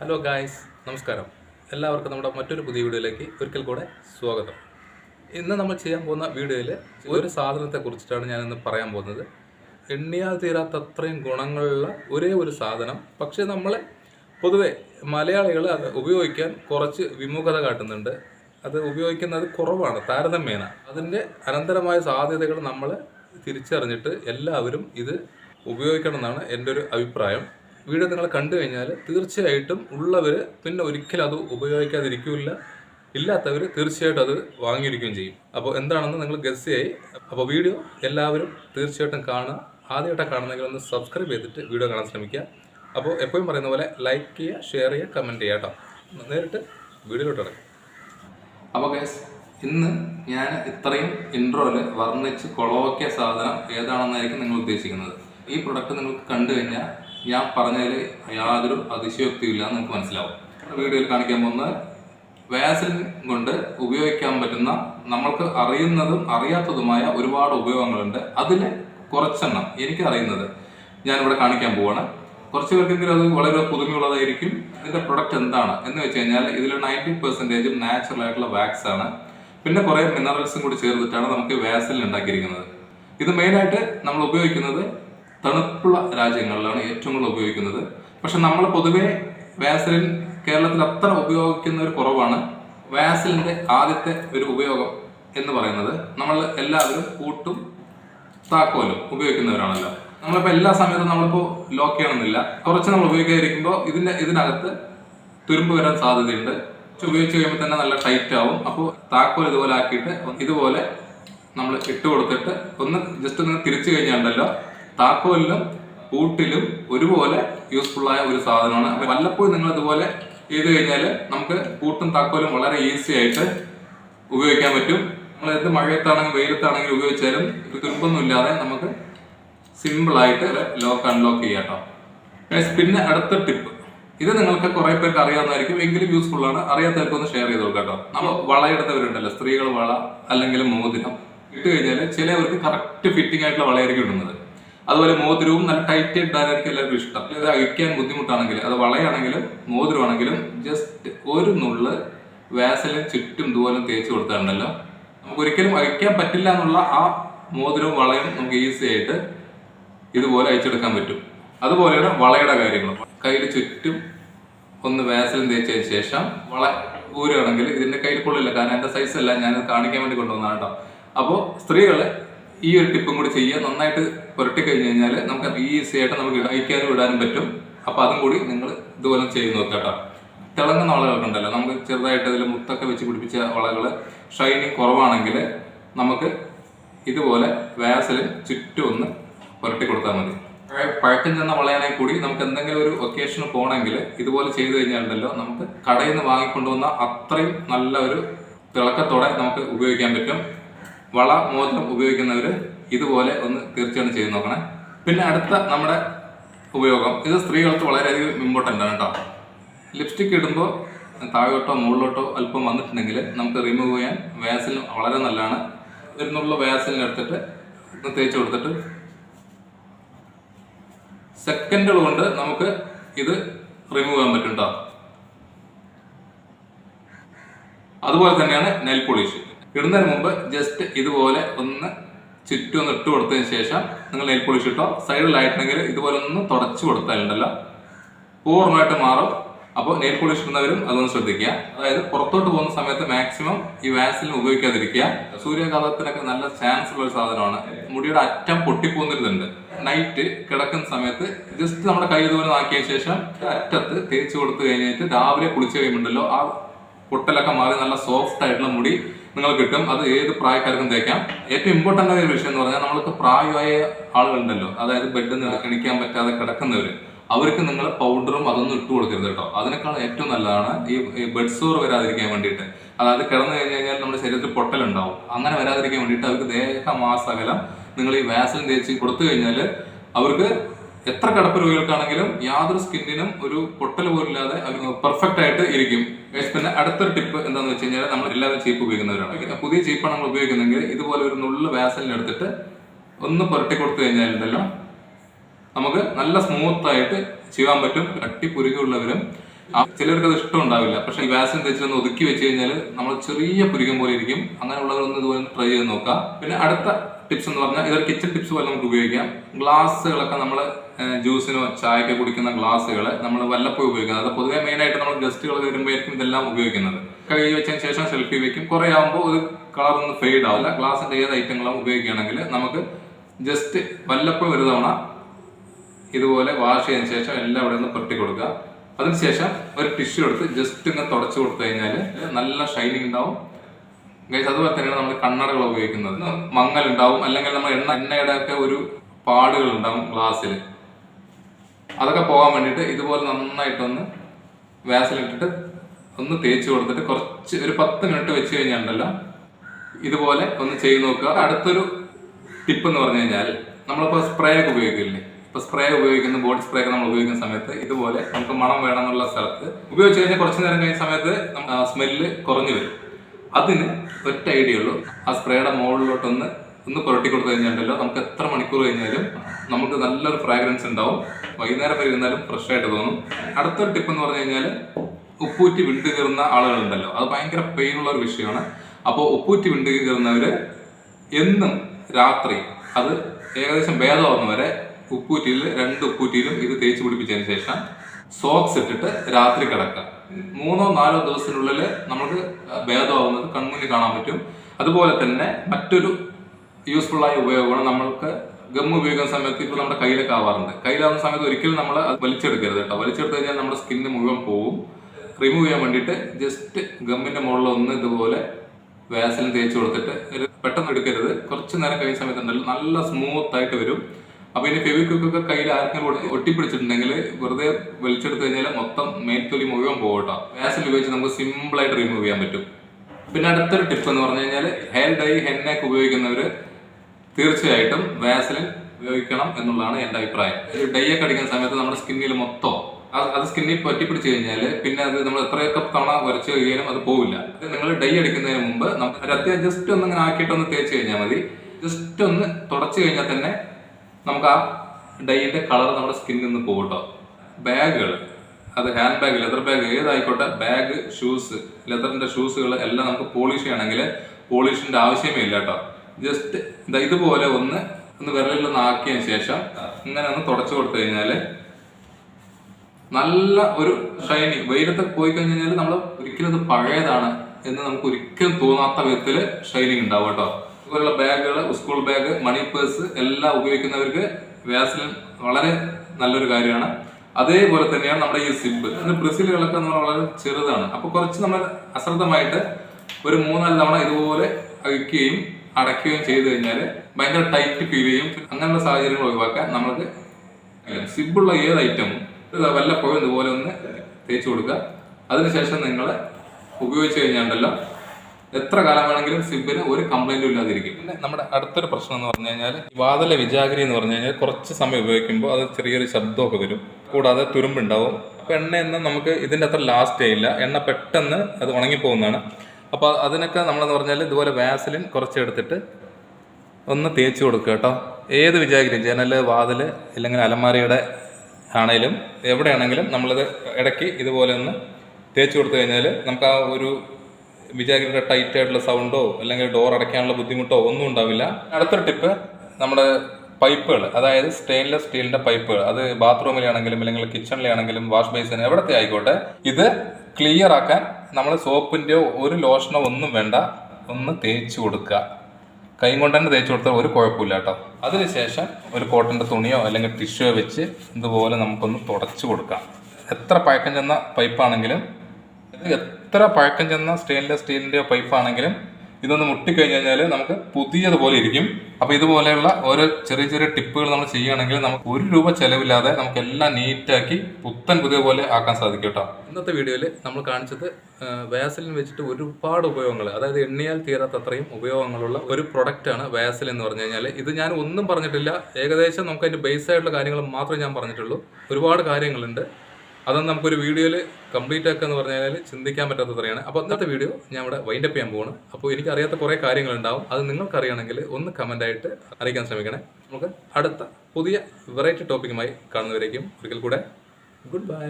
Hello guys നമസ്കാരം. എല്ലാവർക്കും നമ്മുടെ മറ്റൊരു പുതിയ വീഡിയോയിലേക്ക് ഒരിക്കൽ കൂടെ സ്വാഗതം. ഇന്ന് നമ്മൾ ചെയ്യാൻ പോകുന്ന വീഡിയോയിൽ ഒരു സാധനത്തെ കുറിച്ചിട്ടാണ് ഞാനിന്ന് പറയാൻ പോകുന്നത്. എണ്ണിയാൽ തീരാത്ത അത്രയും ഗുണങ്ങളുള്ള ഒരേ ഒരു സാധനം. പക്ഷേ നമ്മൾ പൊതുവെ മലയാളികൾ അത് ഉപയോഗിക്കാൻ കുറച്ച് വിമുഖത കാട്ടുന്നുണ്ട്. അത് ഉപയോഗിക്കുന്നത് കുറവാണ് താരതമ്യേന. അതിന്റെ അനന്തരമായ സാധ്യതകൾ നമ്മൾ തിരിച്ചറിഞ്ഞിട്ട് എല്ലാവരും ഇത് ഉപയോഗിക്കണം എന്നാണ് എന്റെ ഒരു അഭിപ്രായം. വീഡിയോ നിങ്ങൾ കണ്ടു കഴിഞ്ഞാൽ തീർച്ചയായിട്ടും ഉള്ളവർ പിന്നെ ഒരിക്കലും അത് ഉപയോഗിക്കാതിരിക്കില്ല ഇല്ലാത്തവർ തീർച്ചയായിട്ടും അത് വാങ്ങിയിരിക്കുകയും ചെയ്യും. അപ്പോൾ എന്താണെന്ന് നിങ്ങൾ ഗസ് ചെയ്യായി. അപ്പോൾ വീഡിയോ എല്ലാവരും തീർച്ചയായിട്ടും കാണുക. ആദ്യമായിട്ടാണ് കാണുന്നെങ്കിൽ ഒന്ന് സബ്സ്ക്രൈബ് ചെയ്തിട്ട് വീഡിയോ കാണാൻ ശ്രമിക്കുക. അപ്പോൾ എപ്പോഴും പറയുന്ന പോലെ ലൈക്ക് ചെയ്യുക ഷെയർ ചെയ്യുക കമന്റ് ചെയ്യുക കേട്ടോ. നേരിട്ട് വീഡിയോയിലോട്ട് ഇറങ്ങി. അപ്പോൾ ഗസ് ഇന്ന് ഞാൻ ഇത്രയും ഇൻട്രോയിൽ വർണിച്ച് കൊളവാക്കിയ സാധനം ഏതാണെന്നായിരിക്കും നിങ്ങൾ ഉദ്ദേശിക്കുന്നത്? ഈ പ്രൊഡക്റ്റ് നിങ്ങൾക്ക് കണ്ടു കഴിഞ്ഞാൽ ഞാൻ പറഞ്ഞതിൽ യാതൊരു അതിശയോക്തിയില്ല ഇല്ല നിങ്ങൾക്ക് മനസ്സിലാവും. വീഡിയോയിൽ കാണിക്കാൻ പോകുന്നത് വാസലിൻ കൊണ്ട് ഉപയോഗിക്കാൻ പറ്റുന്ന നമ്മൾക്ക് അറിയുന്നതും അറിയാത്തതുമായ ഒരുപാട് ഉപയോഗങ്ങളുണ്ട്. അതിൽ കുറച്ചെണ്ണം എനിക്ക് അറിയുന്നത് ഞാനിവിടെ കാണിക്കാൻ പോവാണ്. കുറച്ച് പേർക്കെങ്കിലും അത് വളരെ പുതുമയുള്ളതായിരിക്കും. ഇതിന്റെ പ്രൊഡക്റ്റ് എന്താണ് എന്ന് വെച്ച് കഴിഞ്ഞാൽ ഇതിൽ നയന്റി പെർസെന്റേജും നാച്ചുറൽ ആയിട്ടുള്ള വാക്സ് ആണ്. പിന്നെ കുറെ മിനറൽസും കൂടി ചേർത്തിട്ടാണ് നമുക്ക് വാസലിൻ ഉണ്ടാക്കിയിരിക്കുന്നത്. ഇത് മെയിനായിട്ട് നമ്മൾ ഉപയോഗിക്കുന്നത് തണുപ്പുള്ള രാജ്യങ്ങളിലാണ് ഏറ്റവും കൂടുതൽ ഉപയോഗിക്കുന്നത്. പക്ഷെ നമ്മൾ പൊതുവെ വാസലിൻ കേരളത്തിൽ അത്ര ഉപയോഗിക്കുന്ന ഒരു കുറവാണ്. വാസലിന്റെ ആദ്യത്തെ ഒരു ഉപയോഗം എന്ന് പറയുന്നത് നമ്മൾ എല്ലാവരും കൂട്ടും താക്കോലും ഉപയോഗിക്കുന്നവരാണല്ലോ. നമ്മളിപ്പോൾ എല്ലാ സമയത്തും നമ്മളിപ്പോൾ ലോക്ക് ചെയ്യണമെന്നില്ല കുറച്ച് നമ്മൾ ഉപയോഗിക്കാതിരിക്കുമ്പോൾ ഇതിന്റെ ഇതിനകത്ത് തുരുമ്പ് വരാൻ സാധ്യതയുണ്ട്. ഉപയോഗിച്ച് കഴിയുമ്പോൾ തന്നെ നല്ല ടൈറ്റ് ആവും. അപ്പോൾ താക്കോൽ ഇതുപോലെ ആക്കിയിട്ട് ഇതുപോലെ നമ്മൾ ഇട്ട് കൊടുത്തിട്ട് ഒന്ന് ജസ്റ്റ് ഒന്ന് തിരിച്ചു കഴിഞ്ഞാണ്ടല്ലോ താക്കോലിലും കൂട്ടിലും ഒരുപോലെ യൂസ്ഫുൾ ആയ ഒരു സാധനമാണ്. അപ്പോൾ വല്ലപ്പോഴും നിങ്ങൾ ഇതുപോലെ ചെയ്ത് കഴിഞ്ഞാൽ നമുക്ക് കൂട്ടും താക്കോലും വളരെ ഈസി ആയിട്ട് ഉപയോഗിക്കാൻ പറ്റും. നമ്മൾ എന്ത് മഴയത്താണെങ്കിലും വെയിലത്താണെങ്കിലും ഉപയോഗിച്ചാലും ഒരു തുരുമ്പൊന്നും ഇല്ലാതെ നമുക്ക് സിമ്പിൾ ആയിട്ട് ലോക്ക് അൺലോക്ക് ചെയ്യാം കേട്ടോ പിന്നെ അടുത്ത ടിപ്പ് ഇത് നിങ്ങൾക്ക് കുറെ പേർക്ക് അറിയാവുന്നതായിരിക്കും. എങ്കിലും യൂസ്ഫുൾ ആണ്. അറിയാത്തവർക്ക് ഒന്ന് ഷെയർ ചെയ്ത് കൊടുക്കാം കേട്ടോ നമ്മൾ വളയെടുത്തവരുണ്ടല്ലോ സ്ത്രീകൾ വള അല്ലെങ്കിൽ മോതിരം ഇട്ട് കഴിഞ്ഞാൽ ചിലവർക്ക് കറക്റ്റ് ഫിറ്റിംഗ് ആയിട്ടുള്ള വളയായിരിക്കും ഇടുന്നത്. അതുപോലെ മോതിരവും നല്ല ടൈറ്റ് ഇട്ടാനായിരിക്കും എല്ലാവർക്കും ഇഷ്ടം. ഇത് അഴിക്കാൻ ബുദ്ധിമുട്ടാണെങ്കിൽ അത് വളയാണെങ്കിലും മോതിരമാണെങ്കിലും ജസ്റ്റ് ഒരു നുള്ള് വാസലിൻ ചുറ്റും ഇതുപോലെ തേച്ച് കൊടുത്താലുണ്ടല്ലോ. നമുക്ക് ഒരിക്കലും അഴിക്കാൻ പറ്റില്ല എന്നുള്ള ആ മോതിരവും വളയും നമുക്ക് ഈസി ആയിട്ട് ഇതുപോലെ അയച്ചെടുക്കാൻ പറ്റും. അതുപോലെയാണ് വളയുടെ കാര്യങ്ങൾ കയ്യിൽ ചുറ്റും ഒന്ന് വാസലിൻ തേച്ചതിന് ശേഷം വള ഊരുകയാണെങ്കിൽ ഇതിന്റെ കയ്യിൽ കൊള്ളില്ല. കാരണം എന്റെ സൈസ് അല്ല. ഞാൻ കാണിക്കാൻ വേണ്ടി കൊണ്ടുവന്നാണ് കേട്ടോ. അപ്പോൾ സ്ത്രീകൾ ഈ ഒരു ടിപ്പും കൂടി ചെയ്യുക. നന്നായിട്ട് പുരട്ടി കഴിഞ്ഞ് കഴിഞ്ഞാൽ നമുക്ക് ഈസി ആയിട്ട് നമുക്ക് അയക്കാനും ഇടാനും പറ്റും. അപ്പോൾ അതും കൂടി നിങ്ങൾ ഇതുപോലെ ചെയ്ത് നോക്കുക കേട്ടോ. തിളങ്ങുന്ന വളകളൊക്കെ ഉണ്ടല്ലോ. നമുക്ക് ചെറുതായിട്ട് അതിൽ മുത്തൊക്കെ വെച്ച് പിടിപ്പിച്ച വളകൾ ഷൈനിങ് കുറവാണെങ്കിൽ നമുക്ക് ഇതുപോലെ വാസലിൻ ചുറ്റും ഒന്ന് പുരട്ടി കൊടുത്താൽ മതി. പഴ- പഴക്കം ചെന്ന വളയാണെങ്കിൽ കൂടി നമുക്ക് എന്തെങ്കിലും ഒരു ഒക്കേഷന് പോകണമെങ്കിൽ ഇതുപോലെ ചെയ്തു കഴിഞ്ഞാലുണ്ടല്ലോ നമുക്ക് കടയിൽ നിന്ന് വാങ്ങിക്കൊണ്ടുവന്ന അത്രയും നല്ല ഒരു തിളക്കത്തോടെ നമുക്ക് ഉപയോഗിക്കാൻ പറ്റും. വള മോതിരം ഉപയോഗിക്കുന്നവർ ഇതുപോലെ ഒന്ന് തീർച്ചയായിട്ടും ചെയ്ത് നോക്കണേ. പിന്നെ അടുത്ത നമ്മുടെ ഉപയോഗം. ഇത് സ്ത്രീകൾക്ക് വളരെയധികം ഇമ്പോർട്ടന്റ് ആണ് കേട്ടോ. ലിപ്സ്റ്റിക് ഇടുമ്പോൾ താഴോട്ടോ മുകളിലോട്ടോ അല്പം വന്നിട്ടുണ്ടെങ്കിൽ നമുക്ക് റിമൂവ് ചെയ്യാൻ വാസിൽ വളരെ നല്ലതാണ്. ഒരു നുള്ള ഒന്ന് തേച്ച് കൊടുത്തിട്ട് സെക്കൻഡുകൾ കൊണ്ട് നമുക്ക് ഇത് റിമൂവ് ചെയ്യാൻ പറ്റും കേട്ടോ. അതുപോലെ തന്നെയാണ് നെൽ പോളിഷ് ഇടുന്നതിന് മുമ്പ് ജസ്റ്റ് ഇതുപോലെ ഒന്ന് ചുറ്റും ഒന്ന് ഇട്ട് കൊടുത്തതിന് ശേഷം നിങ്ങൾ നെയിൽ പോളിഷ് ഇട്ടോ സൈഡിലായിട്ടുണ്ടെങ്കിൽ ഇതുപോലെ ഒന്ന് തുടച്ചു കൊടുത്താലുണ്ടല്ലോ. പൂർണമായിട്ട് മാറും. അപ്പോൾ നെയിൽ പോളിഷ് ഇടുന്നവരും അതൊന്ന് ശ്രദ്ധിക്കുക. അതായത് പുറത്തോട്ട് പോകുന്ന സമയത്ത് മാക്സിമം ഈ വാക്സിൻ ഉപയോഗിക്കാതിരിക്കുക. സൂര്യാഘാതത്തിനൊക്കെ നല്ല ചാൻസ് ഉള്ള ഒരു സാധനമാണ്. മുടിയുടെ അറ്റം പൊട്ടിപ്പോന്നിരുന്നുണ്ട് നൈറ്റ് കിടക്കുന്ന സമയത്ത് ജസ്റ്റ് നമ്മുടെ കൈ ഇതുപോലെ ആക്കിയ ശേഷം അറ്റത്ത് തേച്ച് കൊടുത്തു കഴിഞ്ഞിട്ട് രാവിലെ കുളിച്ച് കഴിയുമ്പോണ്ടല്ലോ ആ പൊട്ടലൊക്കെ മാറി നല്ല സോഫ്റ്റ് ആയിട്ടുള്ള മുടി നിങ്ങൾ കിട്ടും. അത് ഏത് പ്രായക്കാർക്കും തേക്കാം. ഏറ്റവും ഇമ്പോർട്ടന്റ് ആയ ഒരു വിഷയം എന്ന് പറഞ്ഞാൽ നമ്മൾക്ക് പ്രായമായ ആളുകളുണ്ടല്ലോ. അതായത് ബെഡിൽ നിന്ന് എണിക്കാൻ പറ്റാതെ കിടക്കുന്നവർ അവർക്ക് നിങ്ങൾ പൗഡറും അതൊന്നും ഇട്ട് കൊടുക്കരുത് കേട്ടോ. അതിനേക്കാൾ ഏറ്റവും നല്ലതാണ് ഈ ബെഡ് സോർ വരാതിരിക്കാൻ വേണ്ടിയിട്ട്. അതായത് കിടന്നു കഴിഞ്ഞു കഴിഞ്ഞാൽ നമ്മുടെ ശരീരത്തിൽ പൊട്ടലുണ്ടാവും അങ്ങനെ വരാതിരിക്കാൻ വേണ്ടിയിട്ട് അവർക്ക് ദേഹമാസകലം നിങ്ങൾ ഈ വാസിൻ തേച്ച് കൊടുത്തു കഴിഞ്ഞാൽ അവർക്ക് എത്ര കടപ്പ് രോഗികൾക്കാണെങ്കിലും യാതൊരു സ്കിന്നിനും ഒരു പൊട്ടൽ പോലില്ലാതെ അവർ പെർഫെക്റ്റ് ആയിട്ട് ഇരിക്കും. പിന്നെ അടുത്തൊരു ടിപ്പ് എന്താണെന്ന് വെച്ച് കഴിഞ്ഞാൽ നമ്മൾ എല്ലാവരും ചീപ്പ് ഉപയോഗിക്കുന്നവരാണ്. പുതിയ ചീപ്പാണ് നമ്മൾ ഉപയോഗിക്കുന്നതെങ്കിൽ ഇതുപോലെ ഒരു നുള്ളു വാസലിൻ എടുത്തിട്ട് ഒന്ന് പുരട്ടി കൊടുത്തു കഴിഞ്ഞാലുണ്ടല്ലോ നമുക്ക് നല്ല സ്മൂത്ത് ആയിട്ട് ചെയ്യാൻ പറ്റും. അട്ടിപ്പുരുകയുള്ളവരും ആ, ചിലർക്ക് അത് ഇഷ്ടം ഉണ്ടാവില്ല. പക്ഷെ ഈ വാസിൻ തേച്ചിലൊന്ന് ഒതുക്കി വെച്ച് കഴിഞ്ഞാൽ നമ്മൾ ചെറിയ പുരികം പോലെ ഇരിക്കും. അങ്ങനെയുള്ളവരൊന്ന് ഇതുപോലെ ട്രൈ ചെയ്ത് നോക്കാം. പിന്നെ അടുത്ത ടിപ്സ് എന്ന് പറഞ്ഞാൽ ഇതൊരു കിച്ചൺ ടിപ്സ് പോലെ നമുക്ക് ഉപയോഗിക്കാം. ഗ്ലാസ്സുകളൊക്കെ നമ്മൾ ജ്യൂസിനോ ചായക്കോ കുടിക്കുന്ന ഗ്ലാസ്സുകൾ നമ്മൾ വല്ലപ്പോഴും ഉപയോഗിക്കുന്നത് അത് മെയിൻ മെയിനായിട്ട് നമ്മൾ ഗസ്റ്റുകൾ വരുമ്പോഴായിരിക്കും ഇതെല്ലാം ഉപയോഗിക്കുന്നത്. കഴുകി വെച്ചതിന് ശേഷം ഷെൽഫിൽ വെക്കും. കുറേ ആകുമ്പോൾ ഒരു കളർ ഒന്ന് ഫെയ്ഡ് ആവില്ല ഗ്ലാസിന്റെ ഏത് ഐറ്റങ്ങളും ഉപയോഗിക്കുകയാണെങ്കിൽ നമുക്ക് ജസ്റ്റ് വല്ലപ്പോഴും ഒരു തവണ ഇതുപോലെ വാഷ് ചെയ്തതിന് ശേഷം എല്ലാം ഇവിടെ നിന്ന് പുരട്ടി കൊടുക്കുക. അതിനുശേഷം ഒരു ടിഷ്യൂ എടുത്ത് ജസ്റ്റ് ഇങ്ങനെ തുടച്ചു കൊടുത്തു കഴിഞ്ഞാൽ നല്ല ഷൈനിങ് ഉണ്ടാവും. ഗൈസ് അതുപോലെ തന്നെയാണ് നമ്മൾ കണ്ണടകൾ ഉപയോഗിക്കുന്നത്. മങ്ങൽ ഉണ്ടാവും അല്ലെങ്കിൽ നമ്മൾ എണ്ണ എണ്ണയുടെ ഒക്കെ ഒരു പാടുകൾ ഉണ്ടാവും ഗ്ലാസ്സിൽ അതൊക്കെ പോകാൻ വേണ്ടിയിട്ട് ഇതുപോലെ നന്നായിട്ടൊന്ന് വാസിലിട്ടിട്ട് ഒന്ന് തേച്ച് കൊടുത്തിട്ട് കുറച്ച് ഒരു പത്ത് മിനിറ്റ് വെച്ച് കഴിഞ്ഞാണ്ടല്ലോ ഇതുപോലെ ഒന്ന് ചെയ്ത് നോക്കുക. അടുത്തൊരു ടിപ്പ് എന്ന് പറഞ്ഞു കഴിഞ്ഞാൽ നമ്മളിപ്പോൾ സ്പ്രേ ഒക്കെ ഉപയോഗിക്കില്ലേ? ഇപ്പൊ സ്പ്രേ ഉപയോഗിക്കുന്ന ബോഡി സ്പ്രേ ഒക്കെ നമ്മൾ ഉപയോഗിക്കുന്ന സമയത്ത് ഇതുപോലെ നമുക്ക് മണം വേണമെന്നുള്ള സ്ഥലത്ത് ഉപയോഗിച്ച് കഴിഞ്ഞാൽ കുറച്ച് നേരം കഴിഞ്ഞ സമയത്ത് സ്മെല്ല് കുറഞ്ഞു വരും. അതിന് ഒറ്റ ഐഡിയ ഉള്ളൂ. ആ സ്പ്രേയുടെ മുകളിലോട്ടൊന്ന് ഒന്ന് പുരട്ടി കൊടുത്തു കഴിഞ്ഞാലോ നമുക്ക് എത്ര മണിക്കൂർ കഴിഞ്ഞാലും നമുക്ക് നല്ലൊരു ഫ്രാഗ്രൻസ് ഉണ്ടാവും. വൈകുന്നേരം വരെ ഇരുന്നാലും ഫ്രഷ് ആയിട്ട് തോന്നും. അടുത്തൊരു ടിപ്പ് എന്ന് പറഞ്ഞു കഴിഞ്ഞാൽ ഉപ്പൂറ്റി വിണ്ടു കയറുന്ന ആളുകളുണ്ടല്ലോ. അത് ഭയങ്കര പെയിൻ ഉള്ള ഒരു വിഷയമാണ്. അപ്പോൾ ഉപ്പൂറ്റി വിണ്ടു കയറുന്നവർ എന്നും രാത്രി അത് ഏകദേശം ഭേദമാവുന്നവരെ ഉപ്പൂറ്റിയിൽ രണ്ട് ഉപ്പൂറ്റിയിലും ഇത് തേച്ച് പിടിപ്പിച്ചതിന് ശേഷം സോക്സ് ഇട്ടിട്ട് രാത്രി കിടക്കുക. മൂന്നോ നാലോ ദിവസത്തിനുള്ളിൽ നമുക്ക് ഭേദമാവുന്നത് കൺമുന്നിൽ കാണാൻ പറ്റും. അതുപോലെ തന്നെ മറ്റൊരു യൂസ്ഫുൾ ആയ ഉപയോഗമാണ് നമ്മൾക്ക് ഗം ഉപയോഗിക്കുന്ന സമയത്ത് ഇപ്പോൾ നമ്മുടെ കയ്യിലൊക്കെ ആവാറുണ്ട്. കയ്യിലാവുന്ന സമയത്ത് ഒരിക്കലും നമ്മൾ അത് വലിച്ചെടുക്കരുത് കേട്ടോ. വലിച്ചെടുത്ത് കഴിഞ്ഞാൽ നമ്മുടെ സ്കിന്ന് മുഴുവൻ പോവും. റിമൂവ് ചെയ്യാൻ വേണ്ടിയിട്ട് ജസ്റ്റ് ഗമ്മിന്റെ മുകളിൽ ഒന്ന് ഇതുപോലെ വാസലിൻ തേച്ച് കൊടുത്തിട്ട് പെട്ടെന്ന് എടുക്കരുത്. കുറച്ച് നേരം കഴിയുന്ന സമയത്ത് ഉണ്ടല്ലോ നല്ല സ്മൂത്ത് ആയിട്ട് വരും. അപ്പൊ ഇനി ഫെവിക്വിക്കൊക്കെ കയ്യിൽ ആർക്കും ഒട്ടി- ഒട്ടിപ്പിടിച്ചിട്ടുണ്ടെങ്കിൽ വെറുതെ വലിച്ചെടുത്ത് കഴിഞ്ഞാൽ മൊത്തം മേൽത്തൊലി മുഴുവൻ പോകട്ടോ. വാസിൽ ഉപയോഗിച്ച് നമുക്ക് സിമ്പിൾ ആയിട്ട് റിമൂവ് ചെയ്യാൻ പറ്റും. പിന്നെ അടുത്തൊരു ടിപ്പ് എന്ന് പറഞ്ഞു കഴിഞ്ഞാൽ ഹെയർ ഡൈ ഹെന്നൊക്കെ ഉപയോഗിക്കുന്നവർ തീർച്ചയായിട്ടും വാസലിൻ ഉപയോഗിക്കണം എന്നുള്ളതാണ് എന്റെ അഭിപ്രായം. ഡൈ ഒക്കെ അടിക്കുന്ന സമയത്ത് നമ്മുടെ സ്കിന്നിൽ മൊത്തം അത് സ്കിന്നിൽ പറ്റിപ്പിടിച്ച് കഴിഞ്ഞാൽ പിന്നെ അത് നമ്മൾ എത്രയൊക്കെ തവണ വരച്ച് കഴിയാനും അത് പോവില്ല. നിങ്ങൾ ഡൈ അടിക്കുന്നതിന് മുമ്പ് നമുക്ക് അത്യാവശ്യം ജസ്റ്റ് ഒന്ന് ഇങ്ങനെ ആക്കിയിട്ടൊന്ന് തേച്ച് കഴിഞ്ഞാൽ മതി. ജസ്റ്റ് ഒന്ന് തുടച്ചു കഴിഞ്ഞാൽ തന്നെ നമുക്ക് ആ ഡൈയിന്റെ കളർ നമ്മുടെ സ്കിന്നിൽ നിന്ന് പോകട്ടോ ബാഗുകൾ. അത് ഹാൻഡ് ബാഗ് ലെതർ ബാഗ് ഏതായിക്കോട്ടെ ബാഗ് ഷൂസ് ലെതറിന്റെ ഷൂസുകൾ എല്ലാം നമുക്ക് പോളിഷ് ചെയ്യണമെങ്കിൽ പോളിഷിന്റെ ആവശ്യമേ ഇല്ല കേട്ടോ ജസ്റ്റ് ഇതുപോലെ ഒന്ന് ഒന്ന് വിരലിലൊന്ന് ആക്കിയതിന് ശേഷം ഇങ്ങനെ ഒന്ന് തുടച്ചു കൊടുത്തു കഴിഞ്ഞാൽ നല്ല ഒരു ഷൈനി വെയിലത്തെ പോയി കഴിഞ്ഞാൽ നമ്മൾ ഒരിക്കലും അത് പഴയതാണ് എന്ന് നമുക്ക് ഒരിക്കലും തോന്നാത്ത വിധത്തിൽ ഷൈനിങ് ഉണ്ടാവും കേട്ടോ ഇതുപോലുള്ള ബാഗുകൾ സ്കൂൾ ബാഗ് മണി പേഴ്സ് എല്ലാം ഉപയോഗിക്കുന്നവർക്ക് വാസലിൻ വളരെ നല്ലൊരു കാര്യമാണ്. അതേപോലെ തന്നെയാണ് നമ്മുടെ ഈ സിബ്. ബ്രസിലുകളൊക്കെ എന്ന് വളരെ ചെറുതാണ്. അപ്പൊ കുറച്ച് നമ്മൾ അശ്രദ്ധമായിട്ട് ഒരു മൂന്നാൽ തവണ ഇതുപോലെ അഴിക്കുകയും അടയ്ക്കുകയും ചെയ്തു കഴിഞ്ഞാൽ ഭയങ്കര ടൈറ്റ് ഫീൽ ചെയ്യും. അങ്ങനെയുള്ള സാഹചര്യങ്ങൾ ഒഴിവാക്കാൻ നമ്മൾക്ക് സിബുള്ള ഏത് ഐറ്റമും വല്ല വല്ലപ്പോഴും ഇതുപോലെ ഒന്ന് തേച്ച് കൊടുക്കുക. അതിനുശേഷം നിങ്ങൾ ഉപയോഗിച്ച് കഴിഞ്ഞാണ്ടല്ലോ എത്ര കാലം വേണമെങ്കിലും സിബിന് ഒരു കംപ്ലൈന്റും ഇല്ലാതിരിക്കും. പിന്നെ നമ്മുടെ അടുത്തൊരു പ്രശ്നം എന്ന് പറഞ്ഞു കഴിഞ്ഞാൽ വാതല വിജാഗിരി എന്ന് പറഞ്ഞു കഴിഞ്ഞാൽ കുറച്ച് സമയം ഉപയോഗിക്കുമ്പോൾ അത് ചെറിയൊരു ശബ്ദമൊക്കെ വരും. കൂടാതെ തുരുമ്പുണ്ടാവും. അപ്പോൾ എണ്ണയൊന്നും നമുക്ക് ഇതിന്റെ അത്ര ലാസ്റ്റ് ആയില്ല. എണ്ണ പെട്ടെന്ന് അത് ഉണങ്ങിപ്പോകുന്നതാണ്. അപ്പോൾ അതിനൊക്കെ നമ്മളെന്ന് പറഞ്ഞാൽ ഇതുപോലെ വാസലിൻ കുറച്ച് എടുത്തിട്ട് ഒന്ന് തേച്ച് കൊടുക്കുക കേട്ടോ. ഏത് വിജാഗിരി? ജനൽ വാതിൽ ഇല്ലെങ്കിൽ അലമാരയുടെ ആണേലും എവിടെയാണെങ്കിലും നമ്മളിത് ഇടയ്ക്ക് ഇതുപോലെ ഒന്ന് തേച്ച് കൊടുത്തു കഴിഞ്ഞാൽ നമുക്ക് ആ ഒരു വിചാരിക്കുന്ന ടൈറ്റ് ആയിട്ടുള്ള സൗണ്ടോ അല്ലെങ്കിൽ ഡോർ അടയ്ക്കാനുള്ള ബുദ്ധിമുട്ടോ ഒന്നും ഉണ്ടാവില്ല. അടുത്തൊരു ടിപ്പ് നമ്മുടെ പൈപ്പുകൾ അതായത് സ്റ്റെയിൻലെസ് സ്റ്റീലിന്റെ പൈപ്പുകൾ അത് ബാത്റൂമിലാണെങ്കിലും അല്ലെങ്കിൽ കിച്ചണിലാണെങ്കിലും വാഷ് ബേസിന് എവിടത്തെ ആയിക്കോട്ടെ ഇത് ക്ലിയർ ആക്കാൻ നമ്മൾ സോപ്പിന്റെയോ ഒരു ലോഷനോ ഒന്നും വേണ്ട. ഒന്ന് തേച്ച് കൊടുക്കുക കൈ കൊണ്ട് തന്നെ തേച്ച് കൊടുത്താൽ ഒരു കുഴപ്പമില്ല കേട്ടോ. അതിനുശേഷം ഒരു കോട്ടന്റെ തുണിയോ അല്ലെങ്കിൽ ടിഷ്യോ വെച്ച് ഇതുപോലെ നമുക്കൊന്ന് തുടച്ചു കൊടുക്കാം. എത്ര പഴക്കം ചെന്ന പൈപ്പാണെങ്കിലും ഇത് എത്ര പഴക്കം ചെന്ന സ്റ്റെയിൻലെസ് സ്റ്റീലിന്റെ പൈപ്പാണെങ്കിലും ഇതൊന്ന് മുട്ടിക്കഴിഞ്ഞ് കഴിഞ്ഞാൽ നമുക്ക് പുതിയതുപോലെ ഇരിക്കും. അപ്പോൾ ഇതുപോലെയുള്ള ഓരോ ചെറിയ ചെറിയ ടിപ്പുകൾ നമ്മൾ ചെയ്യുകയാണെങ്കിൽ നമുക്ക് ഒരു രൂപ ചിലവില്ലാതെ നമുക്ക് എല്ലാം നീറ്റാക്കി പുത്തൻ പുതിയ പോലെ ആക്കാൻ സാധിക്കും കേട്ടോ. ഇന്നത്തെ വീഡിയോയിൽ നമ്മൾ കാണിച്ചത് വാസലിൻ വെച്ചിട്ട് ഒരുപാട് ഉപയോഗങ്ങൾ അതായത് എണ്ണിയാൽ തീരാത്തത്രയും ഉപയോഗങ്ങളുള്ള ഒരു പ്രൊഡക്റ്റാണ് വാസൽ എന്ന് പറഞ്ഞു കഴിഞ്ഞാൽ ഇത് ഞാൻ ഒന്നും പറഞ്ഞിട്ടില്ല. ഏകദേശം നമുക്ക് അതിന്റെ ബേസ് ആയിട്ടുള്ള കാര്യങ്ങൾ മാത്രമേ ഞാൻ പറഞ്ഞിട്ടുള്ളൂ. ഒരുപാട് കാര്യങ്ങളുണ്ട്. അതൊന്നും നമുക്കൊരു വീഡിയോയിൽ കംപ്ലീറ്റ് ആക്കുക എന്ന് പറഞ്ഞു കഴിഞ്ഞാൽ ചിന്തിക്കാൻ പറ്റാത്തത്രയാണ്. അപ്പോൾ അന്നത്തെ വീഡിയോ ഞാൻ ഇവിടെ വൈൻഡപ്പ് ചെയ്യാൻ പോവാണ്. അപ്പോൾ എനിക്ക് അറിയാത്ത കുറേ കാര്യങ്ങളുണ്ടാവും. അത് നിങ്ങൾക്ക് അറിയണമെങ്കിൽ ഒന്ന് കമന്റായിട്ട് അറിയിക്കാൻ ശ്രമിക്കണേ. നമുക്ക് അടുത്ത പുതിയ വെറൈറ്റി ടോപ്പിക്കുമായി കാണുന്നവരേക്കും ഒരിക്കൽ കൂടെ. Good bye